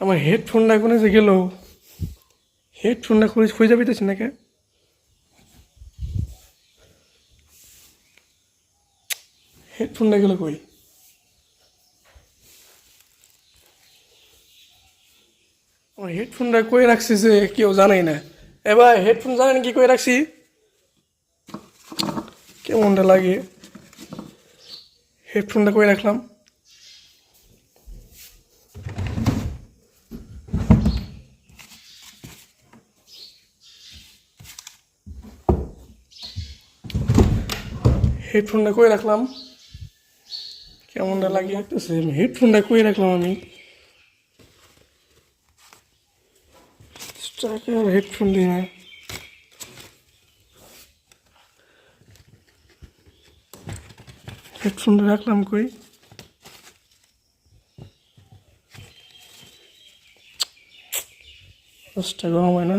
আমার হেডফোনটা কোনে যে গেল। হেডফোনটা খুঁজে খুঁজে পেতেছি না কে হেডফোনটা গেল কই? আমার হেডফোনটা কই রাখছি যে কেউ জানাই না। এবার হেডফোন জানেন কি কই রাখছি? কেমনটা লাগে? হেডফোনটা কই রাখলাম? হেডফোনটা কই রাখলাম? কেমনটা লাগে? লাগতেছে হেডফোনটা কই রাখলাম আমি? হেডফোন দিয়ে হেডফোনটা রাখলাম কই? দশ টাকা হয় না।